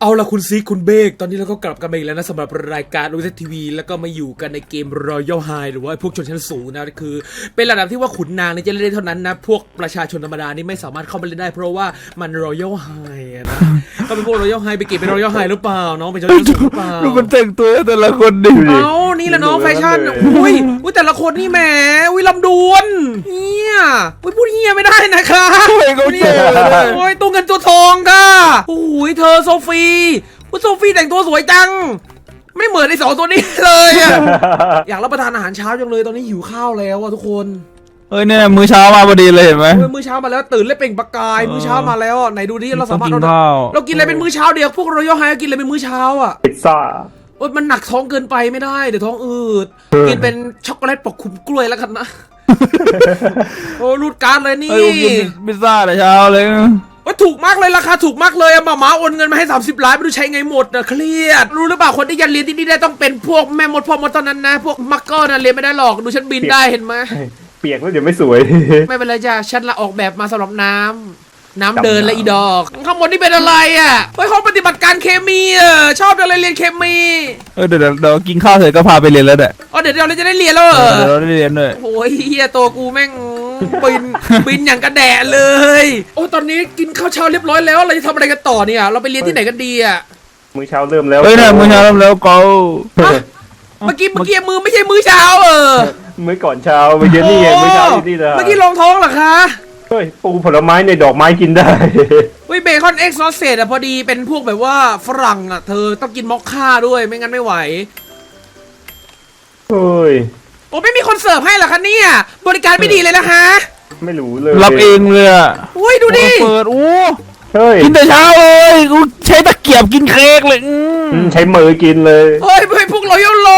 เอาละคุณซีคุณเบก ตอนนี้เราก็กลับกันมาอีกแล้วนะสำหรับรายการดูเซทีวี แล้วก็มาอยู่กันในเกม Royal High หรือว่าพวกชนชั้นสูงนะคือ เป็นระดับที่ว่าขุนนางนี่จะเล่นได้เท่านั้นนะ พวกประชาชนธรรมดานี่ไม่สามารถเข้ามาเล่นได้ เพราะว่ามัน Royal High อะนะก็เป็นพวก Royal High ไปเก็บเป็น Royal High หรือเปล่าน้องเป็นชนชั้นสูงหรือเปล่าดูมันแต่งตัวแต่ละคนดิเอานี่แหละน้องแฟชั่นอุ้ยอุ้ยแต่ละคนนี่แหมอุ้ยลำดวนเฮียอุ้ยพูดเฮียไม่ได้นะคะทำไมเขาเจอเลยโอ้ยตัวเงินตัวทองค่ะโอ้ยเธอโซฟีอุ้ยโซฟีแต่งตัวสวยจัง ไม่เหมือนไอ้สองตัวนี้เลยอะอยากรับประทานอาหารเช้าจังเลยตอนนี้หิวข้าวแล้วอะทุกคนเอ้ยเนี่ยมื้อเช้ามาพอดีเลยเห็นไหมโอ้ยมื้อเช้ามาแล้วตื่นเล่นเปล่งประกายมื้อเช้ามาแล้วอะไหนดูดิเราสามารถต้องกินเราข้าว เรากินอะไรเป็นมื้อเช้าเดียวพวกเราย่อไฮกินอะไรเป็นมื้อเช้าอะพิซซ่า โอ้ยมันหนักท้องเกินไปไม่ได้ เดี๋ยวท้องอืดเออ กินเป็นช็อกโกแลตปกคลุมกล้วยแล้วกันนะ โอ้รูดการ์ดเลยนี่เอ้ยกูกินพิซซ่าแต่เช้าเลย ว่าถูกมากเลยราคาถูกมากเลยอะหมาหมาโอนเงินมาให้ 30 ล้านไม่รู้ใช้ไงหมดอะเครียด รู้หรือเปล่าคนที่ยันเรียนที่นี่ได้ต้องเป็นพวกแม่มดพ่อมดเท่านั้นนะ พวกมักเกอร์นะเรียนไม่ได้หรอกดูฉันบินได้เห็นไหมเปียกแล้วเดี๋ยวไม่สวย ไม่เป็นไรจ้ะฉันละออกแบบมาสำหรับน้ำน้ำจำเดินและอีดอก ข้างบนนี่เป็นอะไรอะเฮ้ยห้องปฏิบัติการเคมีอะชอบอะไรเรียนเคมีเออเดี๋ยวเดี๋ยวเดี๋ยวกินข้าวเสร็จก็พาไปเรียนแล้วแหละอ๋อเดี๋ยวเราจะได้เรียนแล้วเหรเอออเดี๋ยวเราได้เรียนด้วยโอ้ยเฮียตัวกูแม่ง บินบินอย่างกระแดะเลย โอ้ตอนนี้กินข้าวเช้าเรียบร้อยแล้วเราจะทำอะไรกันต่อเนี่ย เราไปเรียนที่ไหนกันดีอะมื้อเช้าเริ่มแล้วเฮ้ยเนี่ยมื้อเช้าเริ่มแล้วก็ฮะเมื่อกี้เมื่อกี้มือไม่ใช่มื้อเช้าเออมื้อก่อนเช้าไปเย็นนี่ไงมื้อเช้าอยู่นี่นะเมื่อกี้ลองท้องเหรอคะเฮ้ยปูผลไม้ในดอกไม้กินได้เฮ้ยเบคอนเอ็กซ์ซอสเซตอะพอดีเป็นพวกแบบว่าฝรั่งอะเธอต้องกินมอคค่าด้วยไม่งั้นไม่ไหว เฮ้ยโอ้ไม่มีคนเสิร์ฟให้เหรอคะเนี่ยบริการไม่ดีเลยนะคะไม่รู้เลยรับเองเลยอะอุ้ยดูดิเปิดโอ้เฮ้ยกินแต่เช้าเลยกูใช้ตะเกียบกินเค้กเลยอืมอืมใช้มือกินเลยเฮ้ยเฮ้ยพวกเราโยโล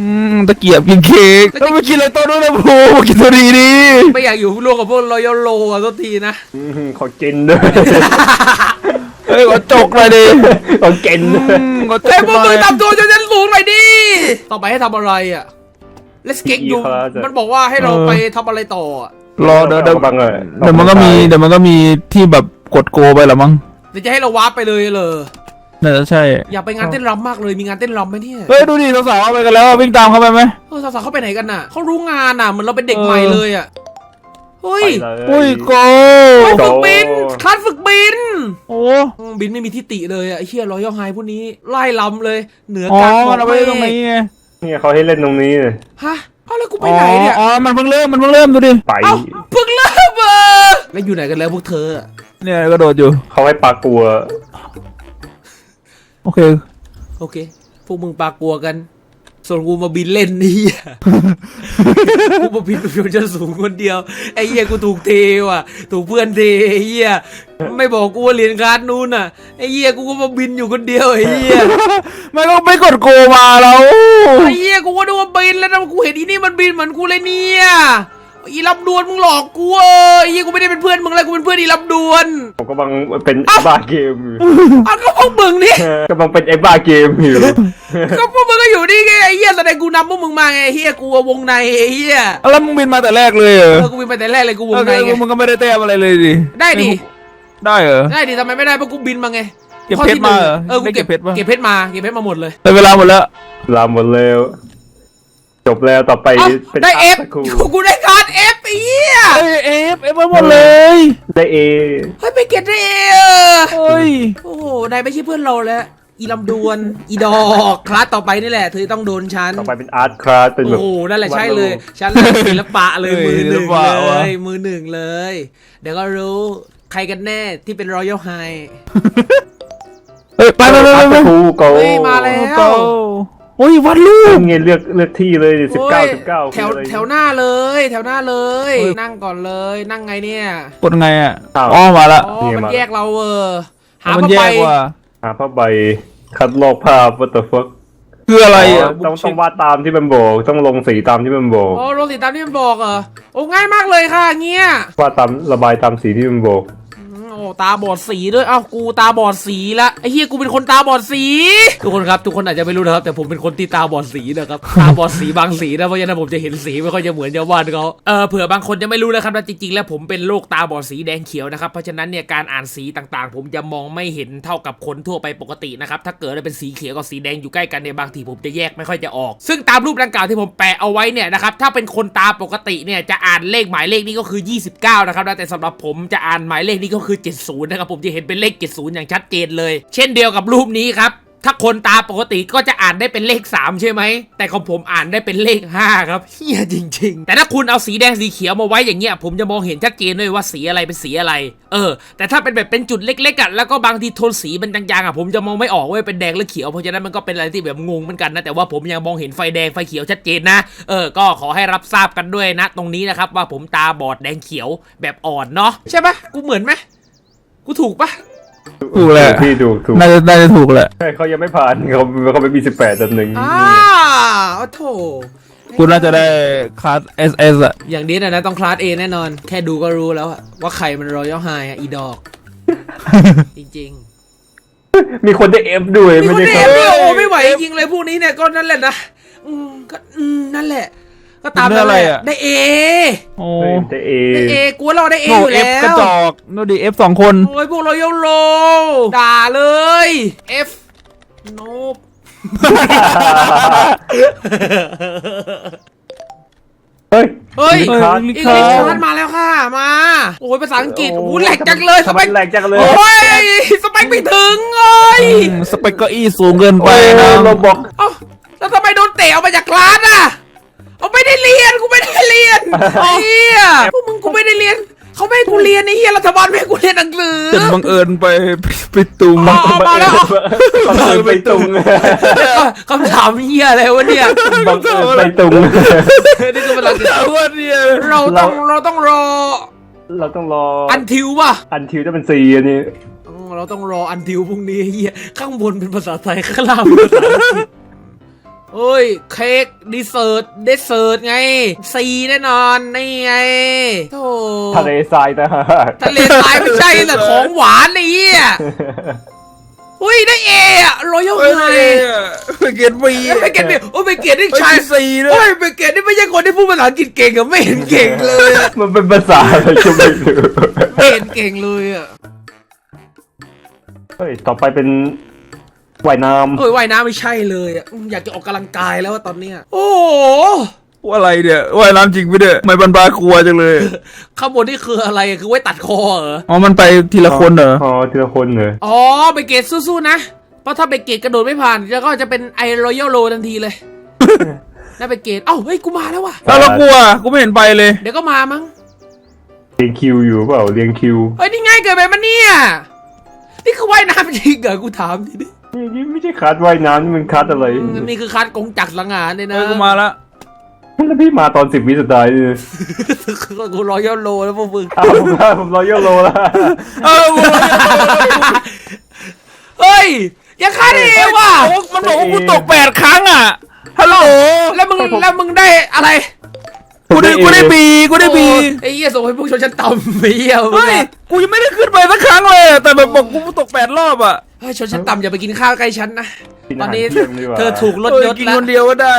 อืมตะเกียบกินเค้กแล้วมากินอะไรตัวนู้นนะพูมากินตัวนี้ดิไม่อยากอยู่ร่วมกับพวกเราโยโลอะทุกทีนะอืมขอกินด้วยเฮ้ยขอจกเลยดิขอกินด้วย อืมขอจเฮ้ยกพวกหน่มึองย ทำตัวจนฉันสูงหน่อยดิต่อไปให้ทำอะไรอะ Let's get you มันบอกว่าให้เราไปทำอะไรต่ออะรอเดี๋ยวเดี๋ยวบังเลยเดี๋ยวมันก็มีเดี๋ยวมันก็มีที่แบบกดโกไปละมั้งเดี๋ยวจะให้เราวาร์ปไปเลยเลยน่าจะใช่ อยากไปงานเต้นรำมากเลยมีงานเต้นรำไหมเนี่ยเฮ้ยดูดิสาวๆเอาไปกันแล้ววิ่งตามเข้าไปไหมเออสาวๆเขาไปไหนกันน่ะเขารู้งานน่ะเหมือนเราเป็นเด็กใหม่เลยอะเฮ้ยไปเลยอุ้ยโกเฮ้ยโตฝึกบินคลาสฝึกบิน โอ้อืมบินไม่มีทิติเลยอะไอ้เชี่ยรอยย่อไฮพวกนี้ไล่ลำเลย เหนืออ๋อกลางหมมัดนเอาไปตรงนี้ไง เนี่ยเขาให้เล่นตรงนี้เลยฮะเอาแล้วกูไปไหนเนี่ยอ๋อ มันเพิ่งเริ่ม มันเพิ่งเริ่มดูดิ ไป เอ้าเพิ่งเริ่มเออแล้วอยู่ไหนกันแล้วพวกเธออะเนี่ยกระโดดอยู่ เขาให้ปลากลัว โอเค โอเค พวกมึงปากกลัวกัน ส่วนกูมาบินเล่นนี่กูมาบินเป็นชนชั้นสูงคนเดียว ไอ้เหี้ยกูถูกเทว่ะ ถูกเพื่อนเทไอ้เหี้ยไม่บอกกูว่าเรียนคลาสนู้นน่ะ ไอ้เหี้ยกูก็มาบินอยู่คนเดียวไอ้เหี้ยไม่ก็ไม่กดโกมาแล้ว ไอ้เหี้ยกูก็ดูว่าบินแล้วนะกูเห็นอีนี่มันบินเหมือนกูเลยเนี่ย อีลำดวนมึงหลอกกูเออไอ้เหี้ยกูไม่ได้เป็นเพื่อนมึงเลยกูเป็นเพื่อนอีลำดวนผมกำลังเป็นไอ้บ้าเกมอยู่อ้าวก็พวกมึงนี่กำลังเป็นไอ้บ้าเกมอยู่ก็พวกมึงก็อยู่นี่ไงไอ้เหี้ยแสดงกูนำพวกมึงมาไงไอ้เหี้ยกูอะวงในไอ้เหี้ยแล้วมึงบินมาแต่แรกเลยเหรอเออกูบินไปแต่แรกเลยกูวงในเอไงอมึงก็ไม่ได้แต้มอะไรเลยดิได้ดิได้เหรอได้ดิทำไมไม่ได้เพราะกูบินมาไงเก็บข้อที่เพชรมาเหรอนึ่งเออกูได้เก็เก็บบเพชรปะเก็บเพชรมาเก็บเพชรมาหมดเลยได้เวลาหมดแล้วลาหมดแล้ว จบแล้วต่อไปเอ้าเป็นได้เอฟสักครู่กูได้การ์ดเอฟไอ้เหี้ยเอ้ยเอฟเอฟไปหมดเลยได้เอเฮ้ยไปเก็บได้เออเฮ้ยโอ้โหนายไม่ใช่เพื่อนเราแล้วอีลำดวนอีดอกคลาสต่อไปนี่แหละเธอต้องโดนฉันต่อไปเป็นอาร์ตคลาสเป็นแบโอ้บ โหนั่นแหละใช่เลยวาดรูปฉันเลยศิลปะเลยเฮ้ยมือหนึ่งศิลปะเลวะยมือหนึ่งเลย เดี๋ยวก็รู้ใครกันแน่ที่เป็นรอยัลไฮ เฮ้ยไปไปไปอาร์ตไปครูโกเฮ้ยมาแล้วโตโอ้ยวัดลูกเงี้ยเลือกเลือกที่เลยสิบเก้าสิบเก้าแถวแถวหน้าเลย แถวหน้าเลย นั่งก่อนเลยนั่งไงเนี่ยกดไงอะอ๋อมาละอ๋อมันแยกเราเออหามันผ้าแยใบกว่าหาผ้าใบคัดลอกภาพ what the fuck คืออะไรอะต้องต้องวาดตามที่มันบอกต้องลงสีตามที่มันบอกอ๋อโรสีตามที่มันบอกเหรอโอ้ง่ายมากเลยค่ะเงี้ยวาดตามระบายตามสีที่มันบอกอืมโอ ตาบอดสีด้วยเอ้ากูตาบอดสีละไอ้เฮียกูเป็นคนตาบอดสี ทุกคนครับทุกคนอาจจะไม่รู้นะครับแต่ผมเป็นคนที่ตาบอดสีนะครับตาบอดสีบางสีนะเพราะฉะนั้นผมจะเห็นสีไม่ค่อยจะเหมือนชาวบ้านเขาเออเผื่อบางคนจะไม่รู้นะครับว่าจริงๆ แล้วผมเป็นโรคตาบอดสีแดงเขียวนะครับเพราะฉะนั้นเนี่ยการอ่านสีต่างๆ ผมจะมองไม่เห็นเท่ากับคนทั่วไปปกตินะครับถ้าเกิดว่าเป็นสีเขียวกับสีแดงอยู่ใกล้กันเนี่ยบางทีผมจะแยกไม่ค่อยจะออก ซึ่งตามรูปดังกล่าวที่ผมแปะเอาไว้เนี่ยนะครับถ้าเป็นคนตาปกติเนี่ยจะอ่านเลขหมายเลขนี้ก็คือ 29นะครับนะแต่สำหรับผมจะอ่านหมายเลขนี้ก็คือ70นะครับผมจะเห็นเป็นเลข 70 อย่างชัดเจนเลย เช่นเดียวกับรูปนี้ครับถ้าคนตาปกติก็จะอ่านได้เป็นเลข 3 ใช่ไหม แต่ของผมอ่านได้เป็นเลข 5 ครับเฮียจริง ๆ แต่ถ้าคุณเอาสีแดงสีเขียวมาไว้อย่างเงี้ย ผมจะมองเห็นชัดเจนด้วยว่าสีอะไรเป็นสีอะไร เออ แต่ถ้าเป็นแบบเป็นจุดเล็กๆอะแล้วก็บางทีโทนสีมันจางๆอะผมจะมองไม่ออกว่าเป็นแดงหรือเขียวเพราะฉะนั้นมันก็เป็นอะไรที่แบบงงเหมือนกันนะแต่ว่าผมยังมองเห็นไฟแดงไฟเขียวชัดเจนนะเออก็ขอให้รับทราบกันด้วยนะ ตรงนี้นะครับว่าผมตาบอดแดงเขียวแบบอ่อนเนาะใช่ปะกูเหมือนไหม กูถูกปะถูกแหละพี่ถูกถูกน่าจะน่าจะถูกแหละใช่เขายังไม่ผ่านเขาเขาไม่มีสิบแปดจำหนึ่งอ่าโอ้โถกูน่าจะได้คลาส SS อะอย่างนี้นะนะต้องคลาส A แน่นอน แค่ดูก็รู้แล้วอะว่าใครมันรอยัลไฮอะอีดอก จริงมีคนได้เอฟด้วยๆมีไม่คนได้เดครับฟด้วยโอ้ไม่ไหวจริงๆเลยพวกนี้เนี่ยก็นั่นแหละนะอืมก็อืมนั่นแหละ ก็ตามนั่นแหละได้ A โอ้เฮ้ยได้เอได้ A กูว่าเราได้ A โนอยู่เอฟแล้กระวจอกโนดีเอฟสองคนโอ้ยพวกรอยัลโลด่าเลย F โนบเฮ้ย เฮ้ยลิคาร์ดอีกลิคาร์ดมาแล้วค่ะ มา โอ้ยภาษาอังกฤษโอ้โหแหลกจังเลยสทำไมเปคแหลกจังเลย โอ้ย สเปคไม่ถึงเลยอืมสเปกเกอร์อีสูงเกินไปโอ้นะเราบอกเอ้าแล้วทำไมโดนเตะออกมาจากร้านอะ เอาไม่ได้เรียนกูไม่ได้เรียนไอ้เฮียพวกมึงกูไม่ได้เรียนเขาไม่ให้กูเรียนไอ้เฮียรัฐบาลไม่ให้กูเรียนหนังสือจนบังเอิญไปไปตุมอ๋อมาแล้วบังเอิญไปตุงคำถามเฮียอะไรวะเนี่ยบังเอิญไปตุงนี่คือภาษาอังกฤษว่าเนี่ยเราต้องเราต้องรอ เราต้องรออันทิวป่ะอันทิวจะเป็นซีอันนี้อ๋อเราต้องรออันทิวพรุ่งนี้ไอ้เฮียข้างบนเป็นภาษาไทยข้างล่างเป็นภาษาอังกฤษ เอ้ย เค้กดีเซอร์ตเดสเซอร์ตไงซีแน่นอนนี่ไงโธ่ทะเลทรายแต่หากทะเลทรายไม่ใช่แต่ของหวานไอ้เหี้ยอุ้ยได้เออะรอยัลเฮ้ยไฮไปเกตบีไปเกตเนี่ยโอ้ยไปเกตนี่ชาชายยสีด้วโอ้ยยไปเกตนี่ไม่ใช่คนที่พูดภาษาอังกฤษเก่งอะไม่เห็นเก่งเลยอะมันเป็นภาษาอะไรก็ไม่รู้ไม่เห็นเก่งเลยอะเฮ้ยต่อไปเป็น ว่ายน้โอ้ยว่ายน้ำไม่ใช่เลยอะอยากจะออกกำลังกายแล้วอะตอนเนี้ยโอ้โหว่าอะไรเนี่ยว่ายน้ำจริงไปเด้อไม่บรรบากลัวจังเลยข้างบนนี่คืออะไรอะคือไว้ตัดคอเหรออ๋อมันไปทีละำคนเหรออ๋อทีละคนเหรออ๋อไปเกตสู้ๆนะเพราะถ้าไปเกตกระโดดไม่ผ่านแล้วก็จะเป็นไอรอยัลโลทันทีเลยน่าไปเกตเอ้าเฮ้ยกูมาแล้วว่ะแล้วเรากลัวกูไม่เห็นไปเลย เดี๋ยวก็มามั้งเรียงคิวอยู่เปล่าเรียงคิวเฮ้ยนี่ง่ายเกินไปมันเนี่ยนี่คือว่ายน้ำจริงเหรอกูถามทีดิ นี่นี่ไม่ใช่คัดว่ายน้ำนี่มันคัดอะไรนี่คือคัดกงจักรสังหารเลยนะเฮ้ยกูมาละแล้วพี่มาตอนสิบวิสุดท้ายนี่กูรอยอโลแล้วพวกมึงอ้าวผมว่าผมรอเยอะโลแล้วเออกูเฮ้ยยังฆ่าได้เองว่ะมันบอกว่ากูตกแปดครั้งอะฮัลโหลแล้วมึงแล้วมึงได้อะไรกูได้กูได้บีกูได้บีโอ้ไอ้เหี้ยส่งให้พวกชนชั้นต่ำไอ้เหี้ยมึงเฮ้ย อะกูยังไม่ได้ขึ้นไปสักครั้งเลยอะแต่แบบบอกกูตกแปดรอบอะ เฮ้ยชนชั้นต่ำอย่าไปกินข้าวใกล้ฉันนะ กินตออานหารนี้เที่ยงดีกว่าเธอถูกลดเฮ้ยยศกินแล้วคนเดียวก็ได้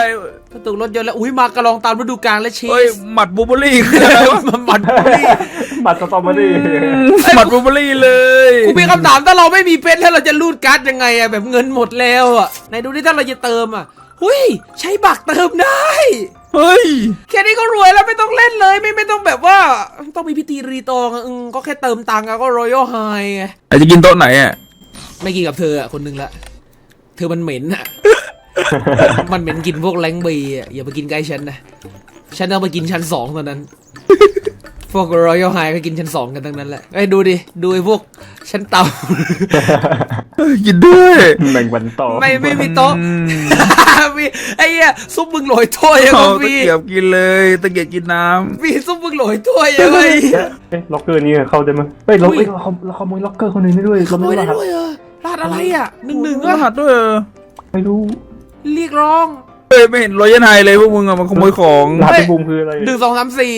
เธอถูกลดยศแล้ว อุ้ยมากระลองตามฤดูกาลและชีเฮ้ยสหมัดบูเบอรี่มันมันนี่บัตรสตรอเบอรี่หมัดบูเบอรี่เลยกูมีคำถามถ้าเราไม่มีเพชรแล้วเราจะรูดการ์ดยังไงอะแบบเงินหมดแล้วอะไหนดูดิถ้าเราจะเติมอะหุยใช้บักเติมได้ เฮ้ยแค่นี้ก็รวยแล้วไม่ต้องเล่นเลยไม่ไม่ต้องแบบว่าต้องมีพิธีรีตองอะอืมก็แค่เติมตังค์อะก็รอยัลไฮไงอาจจะกินโต๊ะไหนอะ ไม่กินกับเธออะคนหนึงละ เธอมันเหม็นอะมันเหม็นกินพวกแรงบีอะอย่าไปกินใกล้ฉันนะ ฉันเอาไปกินชั้นสองตอนนั้น พวกรอยัลไฮก็กินชั้นสองกันทั้งนั้นแหละไอ้ยดูดิ ดูไอ้พวกชั้นต่ำกินด้วยแบ่งวันต่อไม่ไม่มีโต๊ะอืมมีไอ้เหี้ยซุปมึงโหลอยถ้วยยังเอาก็ตะมี เกียบกินเลยตะเกียบกินน้มีซุปมึงโหลอยถ้วยยังไงเอ๊ะล็อกเกอร์นี่เข้าได้ไหมเฮ้ยเราอุ้ยเอ้ยเราขโมเราขโมยล็อกเกอร์คนอื่นได้ด้วยเราโอ้ไม่ยได้รหัสด้วยเออ รหัสอะไรอะหนึ่งหนึ่งำรอะหัสด้วยเหรอไม่รู้เรียกร้องเฮ้ยไม่เห็นรอยยันไฮเลยพวกมึงอะมาขโมยของรหัสเฮ้ยพี่บูมคืออะไรหนึ่งสองสามสี่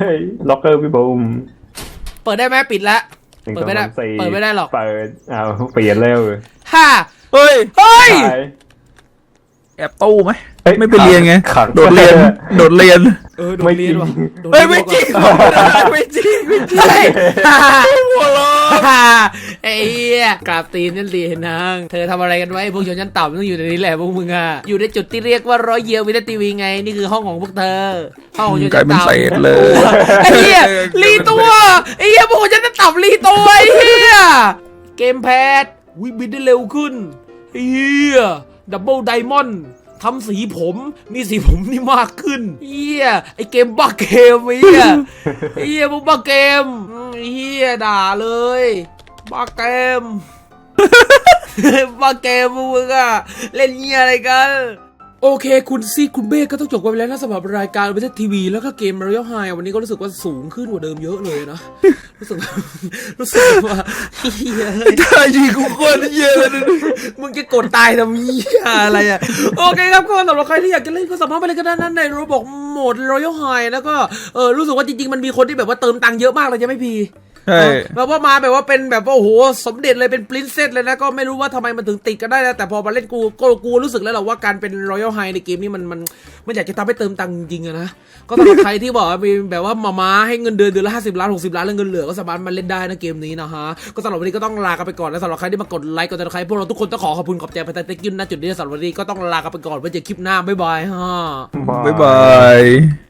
เฮ้ยล็อกเกอร์พี่บูมเปิดได้ไหมปิดแล้วหนึ่งเปิดไม่ได้สองสาสี่เปิดไม่ได้หรอกเปิดเอาเปลี่ยนเร็วฮ่าเฮ้ยเฮ้ยไปแอบตู้ไหมเฮ้ยไม่ไปเรียนไงขังโดดเรียนโดดเรียน เออโดนไม่เรียนว่ะจริงโดนเฮ้ยเรีไม่ยนจริงว่ะไม่จริงไม่จริงเฮ้ยฮ่าหัวเราะฮ่าไอ้เหี้ยกราบตีนนั่นเรียนนางเธอทำอะไรกันไว้พวกชนชั้นต่ำต้องอยู่ในนี้แหละพวกมึงอะอยู่ในจุดที่เรียกว่าร้อยเยียววิทยทีวีไงนี่คือห้องของพวกเธอห้องของชนกลาชั้ยนเป็นต่ำเศษเลยไอ้เหี้ยรีตัวไอ้เหี้ยพวกชนชั้นต่ำรีตัวไอ้เหี้ยเกมแพดวิบินได้เร็วขึ้นไอ้เหี้ยดับเบิลไดมอนด์ ทำสีผม มีสีผมนี่มากขึ้นเฮียไอเกมบ้าเกมไอ้เฮียไอเฮียพวกบ้าเกมอืมไอเฮียด่าเลยบ้าเกมบ้าเกมพวกมึงอะเล่นเฮียอะไรกัน โอเค คุณซีคุณเบ้ก็ต้องจบไปแล้วนะสำหรับรายการวิทยทีวีแล้วก็เกม Royal High วันนี้ก็รู้สึกว่าสูงขึ้นกว่าเดิมเยอะเลยนะ รู้สึกว่ารู้สึกว่าเฮียได้ยิงกูคตรเยอะเลยมึงจะกดตายทำเหี้ยอะไรอะ โอเคครับก็สำหรับใครที่อยากจะเล่นก็สามารถไปเล่นกันได้นั้นในระบบโหมด Royal High แล้วก็เออรู้สึกว่าจริงๆ มันมีคนที่แบบว่าเติมตังค์เยอะมากเลยจะไม่พี ใช่แบบว่ามาแบบว่าเป็นแบบว่าโอ้โหสมเด็จเลยเป็นปรินเซสเลยนะก็ไม่รู้ว่าทำไมมันถึงติดกันได้นะแต่พอมาเล่นกูก็กูรู้สึกแล้วแหละว่าการเป็น Royal High ในเกมนี้มันมันมันอยากจะทำให้เติมตังค์จริงๆอะนะก็สำหรับใครที่บอกว่ามีแบบว่ามาม้าให้เงินเดือนเดือนละห้าสิบล้านหกสิบล้านแล้วเงินเหลือก็สามารถมาเล่นได้นะเกมนี้นะฮะก็สำหรับวันนี้ก็ต้องลากันไปก่อนและสำหรับใครที่มากดไลค์กดติดตามพวกเราทุกคนต้องขอขอบคุณขอบใจไปแต่ตะกิ้นนะจุดนี้สำหรับวันนี้ก็ต้องลากันไปก่อนไว้เจอคลิปหน้าบ๊ายบายฮะบ๊ายบาย